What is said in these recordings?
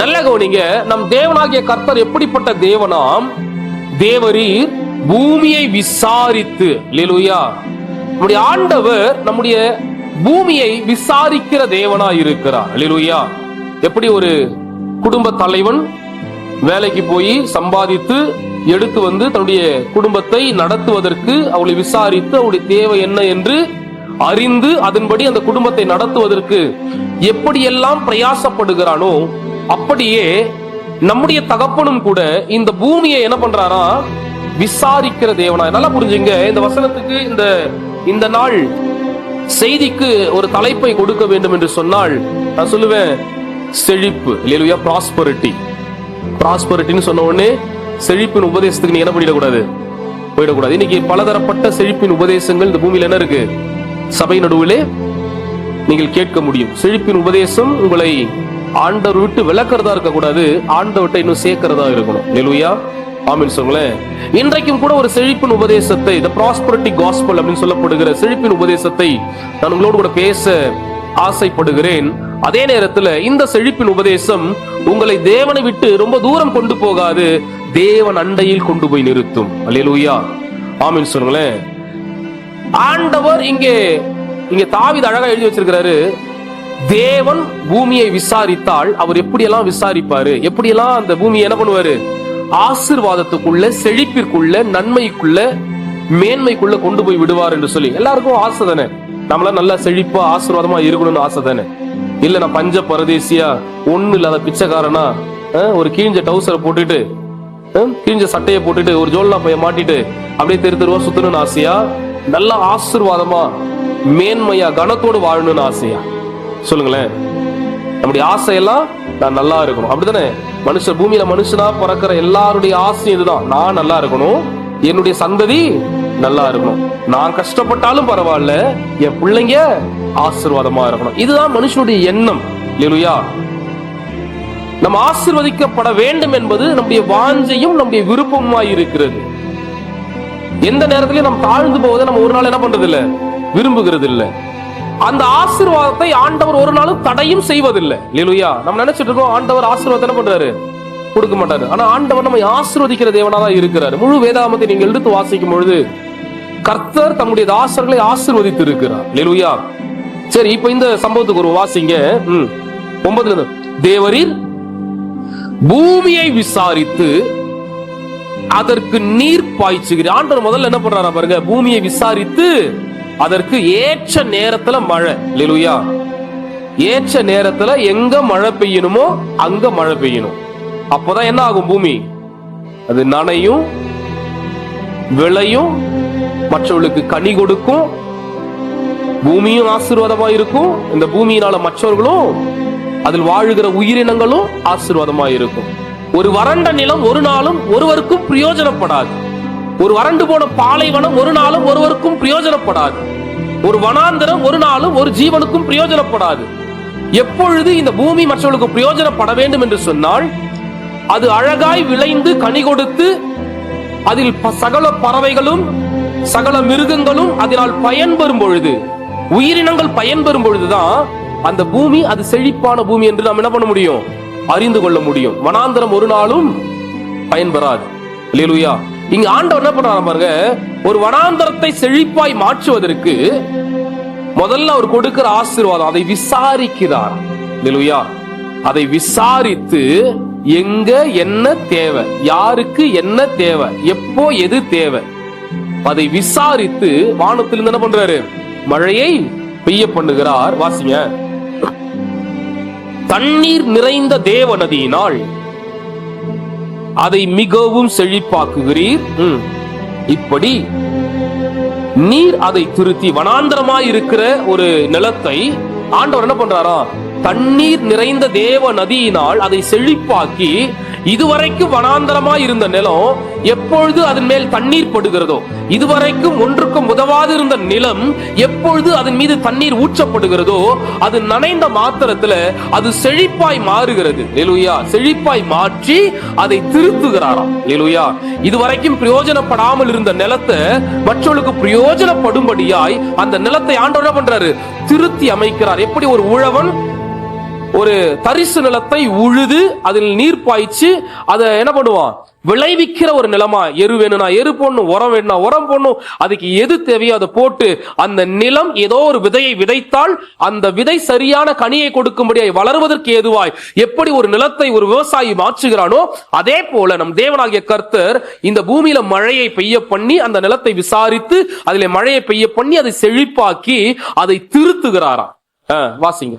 நல்ல கவனிங்க நம் தேவனாகிய கர்த்தர் எப்படிப்பட்ட தேவனாம் தேவரீர் பூமியை விசாரித்து. லிலுயா நம்முடைய ஆண்டவர் நம்முடைய பூமியை விசாரிக்கிற தேவனா இருக்கிறார். லிலுயா எப்படி ஒரு குடும்ப தலைவன் வேலைக்கு போய் சம்பாதித்து எடுத்து வந்து தன்னுடைய குடும்பத்தை நடத்துவதற்கு அவளை விசாரித்து அவளுடைய தேவை என்ன என்று அறிந்து அதன்படி அந்த குடும்பத்தை நடத்துவதற்கு எப்படியெல்லாம் பிரயாசப்படுகிறானோ அப்படியே நம்முடைய தகப்பனும் கூட இந்த பூமியை என்ன பண்றாரா? விசாரிக்கிற தேவனா? நல்லா புரிஞ்சுங்க. இந்த வசனத்துக்கு இந்த இந்த நாள் செய்திக்கு ஒரு தலைப்பை கொடுக்க வேண்டும் என்று சொன்னால் நான் சொல்லுவேன் செழிப்பு. இல்லையா ப்ராஸ்பரிட்டி ப்ராஸ்பரிட்டின்னு சொன்ன உடனே செழிப்பின் உபதேசத்துக்கு நீ என்ன பண்ணிடக்கூடாது? போயிடக்கூடாது. இன்னைக்கு பலதரப்பட்ட செழிப்பின் உபதேசங்கள் இந்த பூமியில என்ன இருக்கு? சபை நடுவிலே நீங்கள் கேட்க முடியும். செழிப்பின் உபதேசம் உங்களை ஆண்டவர் விட்டு விளக்குறதா இருக்கக்கூடாது ஆண்டவர்கிட்ட இன்னும் சேர்க்கிறதா இருக்கணும். நெலுயா ஆமீன் சொல்லுங்களேன். இன்றைக்கும் கூட ஒரு செழிப்பின் உபதேசத்தை இந்த ப்ராஸ்பரிட்டி காஸ்பல் அப்படின்னு சொல்லப்படுகிற செழிப்பின் உபதேசத்தை நான் உங்களோடு கூட பேச ஆசைப்படுகிறேன். அதே நேரத்துல இந்த செழிப்பின் உபதேசம் உங்களை தேவனை விட்டு ரொம்ப தூரம் கொண்டு போகாது தேவன் அண்டையில் கொண்டு போய் நிறுத்தும். அல்லேலூயா ஆமீன் சொல்லுங்களேன். ஆண்டவர் இங்கே இங்க தாவித அழகா எழுதி வச்சிருக்கிறாரு. தேவன் பூமியை விசாரித்தால் அவர் எப்படியெல்லாம் விசாரிப்பாரு? எப்படியெல்லாம் அந்த பூமியை என்ன பண்ணுவாரு? ஆசிர்வாதத்துக்குள்ள செழிப்பிற்குள்ள நன்மைக்குள்ள மேன்மைக்குள்ள கொண்டு போய் விடுவார் என்று சொல்லி. எல்லாருக்கும் ஆசை தானே? நம்மள நல்லா செழிப்பா ஆசீர்வாதமா இருக்கணும்னு ஆசை தானே? இல்ல நான் பஞ்ச பரதேசியா ஒண்ணு இல்லாத பிச்சைக்காரனா ஒரு கிழிஞ்ச டவுசரை போட்டுட்டு ஹம், கிழிஞ்ச சட்டையை போட்டுட்டு ஒரு ஜோல்னா பைய மாட்டிட்டு அப்படியே தெரு தெருவா சுத்தணும்னு ஆசையா? நல்லா ஆசிர்வாதமா மேன்மையா கனத்தோடு வாழணும்னு ஆசையா? சொல்லுங்களேன். நம்முடைய ஆசையெல்லாம் நான் நல்லா இருக்கணும். அப்படித்தானே? மனுஷன் பூமியில மனுஷனா பிறக்கிற எல்லாருடைய ஆசையும் இதுதான். நான் நல்லா இருக்கணும். என்னுடைய சந்ததி நல்லா இருக்கணும். நான் கஷ்டப்பட்டாலும் பரவாயில்ல. என் பிள்ளைங்க ஆசீர்வாதமா இருக்கணும். இதுதான் மனுஷனுடைய எண்ணம். இல்லையா நம்ம ஆசிர்வதிக்கப்பட வேண்டும் என்பது நம்முடைய வாஞ்சையும் நம்முடைய விருப்பமாய் இருக்கிறது. எந்த நேரத்திலையும் நம்ம தாழ்ந்து போவதை நம்ம ஒரு நாள் என்ன பண்றது இல்ல விரும்புகிறது இல்லை அந்த ஆசீர்வாதத்தை ஆண்டவர் ஒரு நாளும் தடையும் செய்வதில்லை. லிலுயா நம்ம நினைச்சிட்டு இருக்கோம் ஆண்டவர் ஆசீர்வாதத்தை என்ன பண்றாரு? கொடுக்க மாட்டாரு. ஆனா ஆண்டவர் நம்மை ஆசீர்வதிக்கிற தேவனா தான் இருக்கிறார். முழு வேதாமத்தை நீங்கள் எடுத்து வாசிக்கும் பொழுது கர்த்தர் தம்முடைய தாசர்களை ஆசீர்வதித்து இருக்கிறார் லிலுயா சரி இப்ப இந்த சம்பவத்துக்கு ஒரு வாசிங்க. ம். ஒன்பதுல தேவரீர் பூமியை விசாரித்து அதற்கு நீர் பாய்ச்சுகிறார். ஆண்டவர் முதல்ல என்ன பண்றாரா பாருங்க பூமியை விசாரித்து அதற்கு ஏற்ற நேரத்துல மழை. லிலுயா ஏற்ற நேரத்துல எங்க மழை பெய்யணுமோ அங்க மழை பெய்யணும். அப்பதான் என்ன ஆகும் பூமி? அது நனையும் விளையும் மற்றவர்களுக்கு கனி கொடுக்கும் பூமியும் ஆசீர்வாதமா இருக்கும். இந்த பூமியினால மற்றவர்களும் அதில் வாழுகிற உயிரினங்களும் ஆசீர்வாதமா இருக்கும். ஒரு வறண்ட நிலம் ஒரு நாளும் ஒருவருக்கும் பிரயோஜனப்படாது. ஒரு வறண்டு போன பாலைவனம் ஒரு நாளும் ஒருவருக்கும் பிரயோஜனப்படாது. ஒரு வனாந்தரம் ஒரு நாளும் ஒரு ஜீவனுக்கும் பிரயோஜனப்படாது. எப்பொழுது இந்த பூமி மற்றவர்களுக்கு பிரயோஜனப்பட வேண்டும் என்று சொன்னால் அது அழகாய் விளைந்து கனி கொடுத்து அதில் ப- சகல பறவைகளும் சகல மிருகங்களும் அதனால் பயன்பெறும் பொழுது உயிரினங்கள் பயன்பெறும் பொழுதுதான் அந்த பூமி அது செழிப்பான பூமி என்று நாம் என்ன பண்ண முடியும்? அறிந்து கொள்ள முடியும். வனாந்தரம் ஒரு நாளும் பயன்பெறாது. அல்லேலூயா. இங்க ஆண்டவர் என்ன பண்றாரு பாருங்க ஒரு வனாந்தரத்தை செழிப்பாய் மாற்றுவதற்கு முதல்ல அவர் கொடுக்கிற ஆசீர்வாதம் அதை விசாரிக்கிறார். அல்லேலூயா அதை விசாரித்து எங்க என்ன தேவை யாருக்கு என்ன தேவை எப்போ எது தேவை அதை விசாரித்து வானத்திலிருந்து என்ன பண்றாரு? மழையை பெய்ய பண்ணுகிறார் வாசிங்க. தண்ணீர் நிறைந்த தேவ நதியினால் அதை மிகவும் செழிப்பாக்குகிறீர். இப்படி நீர் அதை திருத்தி வனாந்தரமாய் இருக்கிற ஒரு நிலத்தை ஆண்டவர் என்ன பண்றாரா தண்ணீர் நிறைந்த தேவ நதியினால் அதை செழிப்பாக்கி இதுவரைக்கும் வனாந்தரமாய் இருந்த நிலம் எப்பொழுது அதன் மேல் தண்ணீர் படுகிறதோ இதுவரைக்கும் ஒன்றுக்கும் உதவாது இருந்த நிலம் எப்பொழுது அதன் மீது தண்ணீர் ஊற்றப்படுகிறதோ அது நனைந்த மாத்திரத்துல அது செழிப்பாய் மாறுகிறது. லெலுயா செழிப்பாய் மாற்றி அதை திருத்துகிறாராம். லெலுயா இதுவரைக்கும் பிரயோஜனப்படாமல் இருந்த நிலத்தை மற்றவர்களுக்கு பிரயோஜனப்படும்படியாய் அந்த நிலத்தை ஆண்டோட பண்றாரு. திருத்தி அமைக்கிறார். எப்படி ஒரு உழவன் ஒரு தரிசு நிலத்தை உழுது அதில் நீர் பாய்ச்சி அதை என்ன பண்ணுவான்? விளைவிக்கிற ஒரு நிலமா? எரு வேணும்னா எரு போடணும் உரம் வேணும்னா உரம் போடணும். அதுக்கு எது தேவையோ அதை போட்டு அந்த நிலம் ஏதோ ஒரு விதையை விதைத்தால் அந்த விதை சரியான கனியை கொடுக்கும்படியாய் வளருவதற்கு ஏதுவாய்? எப்படி ஒரு நிலத்தை ஒரு விவசாயி மாற்றுகிறானோ அதே போல நம் தேவனாகிய கர்த்தர் இந்த பூமியில மழையை பெய்ய பண்ணி அந்த நிலத்தை விசாரித்து அதில் மழையை பெய்ய பண்ணி அதை செழிப்பாக்கி அதை திருத்துகிறாராம். வாசிங்க.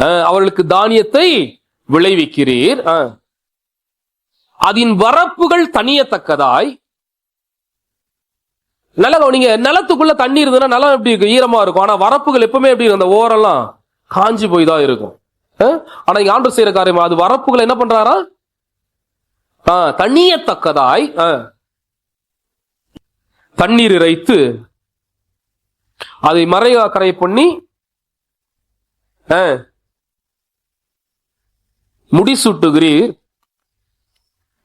அவர்களுக்கு தானியத்தை விளைவிக்கிறீர். ஆ. அதன் வரப்புகள் தனியத்தக்கதாய் நல்ல கவனிங்க நிலத்துக்குள்ள தண்ணி இருந்ததுன்னா நிலம் எப்படி இருக்கும்? ஈரமா இருக்கும். ஆனா வரப்புகள் எப்பவுமே எப்படி இருக்கும்? அந்த ஓரெல்லாம் காஞ்சி போய் தான் இருக்கும். ஆ? ஆனா இங்க ஆண்டு செய்யற காரியம்? அது வரப்புகள் என்ன பண்றாரா? ஆ, தண்ணியத்தக்கதாய் ஆ. தண்ணீர் இறைத்து அதை மறையா கரை பண்ணி ஆ, முடிசூட்டுகிறீர்.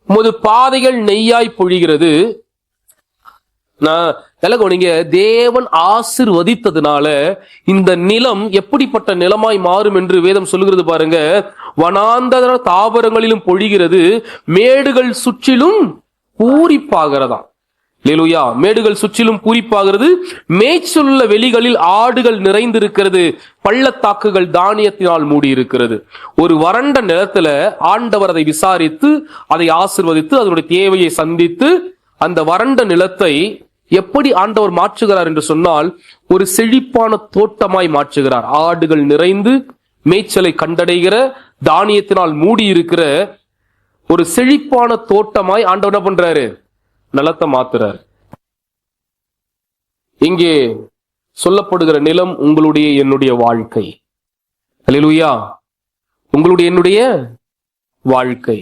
உமது பாதைகள் நெய்யாய் பொழிகிறது. நான் நல்ல தேவன் ஆசிர்வதித்ததுனால இந்த நிலம் எப்படிப்பட்ட நிலமாய் மாறும் என்று வேதம் சொல்லுகிறது பாருங்க. வனாந்தர தாவரங்களிலும் பொழிகிறது மேடுகள் சுற்றிலும் பூரிப்பாகிறதாம். லேலுயா. மேடுகள் சுற்றிலும் பூரிப்பாகிறது. மேய்ச்சலுள்ள வெளிகளில் ஆடுகள் நிறைந்திருக்கிறது. பள்ளத்தாக்குகள் தானியத்தினால் மூடி இருக்கிறது ஒரு வறண்ட நிலத்துல ஆண்டவர் அதை விசாரித்து அதை ஆசிர்வதித்து அதனுடைய தேவையை சந்தித்து அந்த வறண்ட நிலத்தை எப்படி ஆண்டவர் மாற்றுகிறார் என்று சொன்னால் ஒரு செழிப்பான தோட்டமாய் மாற்றுகிறார். ஆடுகள் நிறைந்து மேய்ச்சலை கண்டடைகிற தானியத்தினால் மூடி இருக்கிற ஒரு செழிப்பான தோட்டமாய் ஆண்டவர் என்ன பண்றாரு? நிலத்தை மாத்துறார். இங்கே சொல்லப்படுகிற நிலம் உங்களுடைய என்னுடைய வாழ்க்கை. அலிலுயா உங்களுடைய என்னுடைய வாழ்க்கை.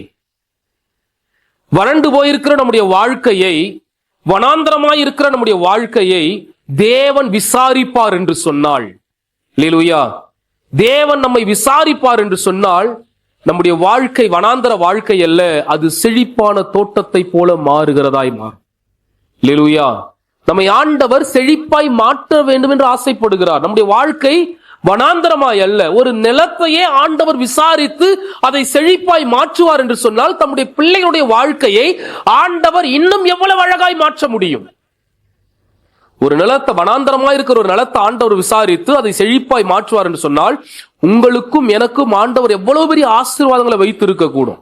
வறண்டு போயிருக்கிற நம்முடைய வாழ்க்கையை வனாந்தரமாய் இருக்கிற நம்முடைய வாழ்க்கையை தேவன் விசாரிப்பார் என்று சொன்னாள். லேலுயா தேவன் நம்மை விசாரிப்பார் என்று சொன்னால் நம்முடைய வாழ்க்கை வனாந்தர வாழ்க்கை அல்ல அது செழிப்பான தோட்டத்தை போல மாறுகிறதாய் மாறும் லேலுயா. நம்மை ஆண்டவர் செழிப்பாய் மாற்ற வேண்டும் என்று ஆசைப்படுகிறார். நம்முடைய வாழ்க்கை வனாந்தரமாய் அல்ல ஒரு நிலத்தையே ஆண்டவர் விசாரித்து அதை செழிப்பாய் மாற்றுவார் என்று சொன்னால் தம்முடைய பிள்ளைகளுடைய வாழ்க்கையை ஆண்டவர் இன்னும் எவ்வளவு அழகாய் மாற்ற முடியும். ஒரு நிலத்தை வனாந்தரமா இருக்கிற ஒரு நிலத்தை ஆண்டவர் விசாரித்து அதை செழிப்பாய் மாற்றுவார் என்று சொன்னால் உங்களுக்கும் எனக்கும் ஆண்டவர் எவ்வளவு பெரிய ஆசீர்வாதங்களை வைத்திருக்க கூடும்.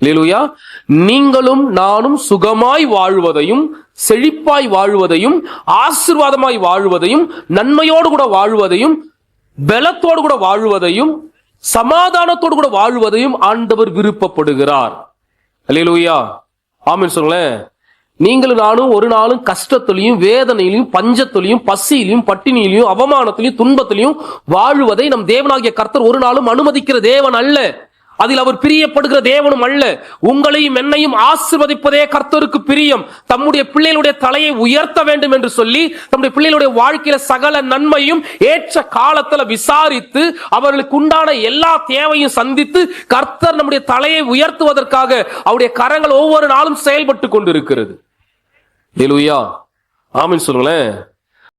இல்லையா நீங்களும் நானும் சுகமாய் வாழ்வதையும் செழிப்பாய் வாழ்வதையும் ஆசீர்வாதமாய் வாழ்வதையும் நன்மையோடு கூட வாழ்வதையும் பலத்தோடு கூட வாழ்வதையும் சமாதானத்தோடு கூட வாழ்வதையும் ஆண்டவர் விருப்பப்படுகிறார். அல்லையா ஆமின்னு சொல்லுங்களேன். நீங்களும் நானும் ஒரு நாளும் கஷ்டத்திலையும் வேதனையிலையும் பஞ்சத்திலையும் பசியிலையும் பட்டினியிலையும் அவமானத்திலையும் துன்பத்திலையும் வாழ்வதை நம் தேவனாகிய கர்த்தர் ஒரு நாளும் அனுமதிக்கிற தேவன் அல்ல. அதில் அவர் பிரியப்படுகிற தேவனும் அல்ல. உங்களையும் என்னையும் ஆசிர்வதிப்பதே கர்த்தருக்கு பிரியம். தம்முடைய பிள்ளைகளுடைய தலையை உயர்த்த வேண்டும் என்று சொல்லி தம்முடைய பிள்ளைகளுடைய வாழ்க்கையில சகல நன்மையும் ஏற்ற காலத்துல விசாரித்து அவர்களுக்கு உண்டான எல்லா தேவையும் சந்தித்து கர்த்தர் நம்முடைய தலையை உயர்த்துவதற்காக அவருடைய கரங்கள் ஒவ்வொரு நாளும் செயல்பட்டு கொண்டிருக்கிறது. ஏலுயா ஆமின்னு சொல்லுங்களேன்.